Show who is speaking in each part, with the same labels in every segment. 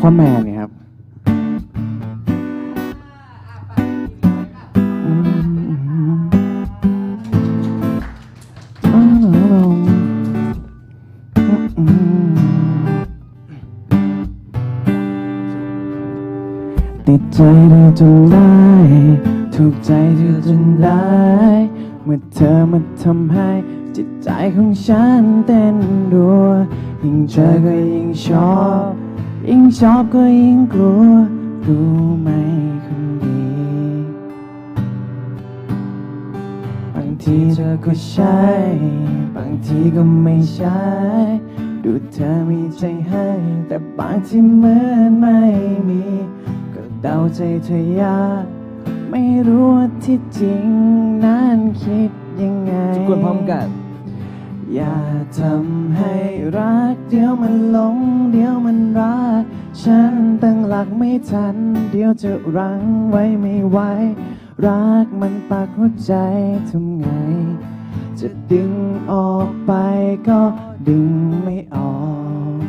Speaker 1: ควาแมนเนี่ยครับติดใจเธอจนได้ ถูกใจเธอจนได้ เมื่อเธอมาทำให้ จิตใจของฉันเต้นรัวยิ่งเจอก็ยิ่งชอบ ยิ่งชอบก็ยิ่งกลัวรู้ไหมคนดีบางทีเธอก็ใช่บางทีก็ไม่ใช่ดูเธอมีใจให้ แต่บางที่เหมือนไม่มี ก็เดาใจเธอยากไม่รู้ว่าที่จริงนั้นคิดยังไง
Speaker 2: ทุกคนพร้อมกัน
Speaker 1: อย่าทำให้รักเดี๋ยวมันหลงเดี๋ยวมันรัก ฉันตั้งหลักไม่ทัน เดี๋ยวจะรั้งไว้ไม่ไหวรักมันปากหัวใจทำไง จะดึงออกไปก็ดึงไม่ออก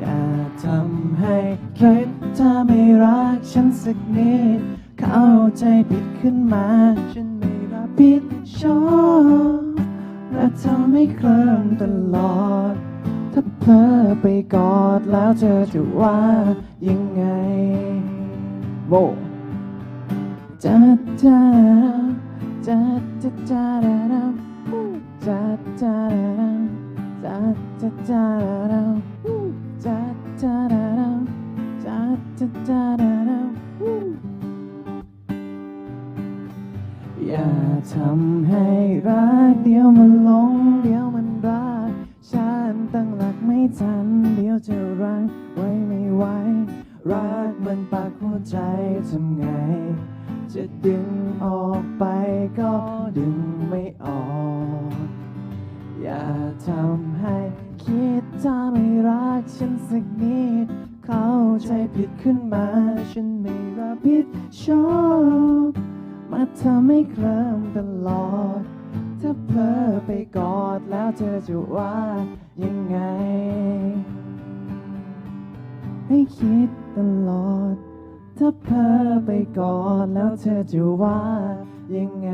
Speaker 1: อย่าทำให้คิดถ้าไม่รักฉันสักนิด เข้าใจผิดขึ้นมา ฉันไม่รับผิดชอบและทำให้เคลิ้มตลอด ถ้าเพลอไปกอดแล้วเธอจะว่ายังไงโบจัดจ้าจัดจัดจ้าดาดาจัดจ้าดาดาจัดจัดจ้าดาดาจัดจ้าดาดาจัดจัดจ้าดาดาอย่าทำให้รักเดียวมัน จะรั้งไว้ไม่ไหวรักมันปากหัวใจทำไง จะดึงออกไปก็ดึงไม่ออก อย่าทำให้คิดถ้าไม่รักฉันสักนิด เข้าใจผิดขึ้นมา ฉันไม่รับผิดชอบมาทำให้เคลิ้มตลอด ถ้าเพลอไปกอดแล้วเธอจะว่ายังไง ให้คิดตลอด ถ้าเพอไปกอดแล้วเธอจะว่ายังไง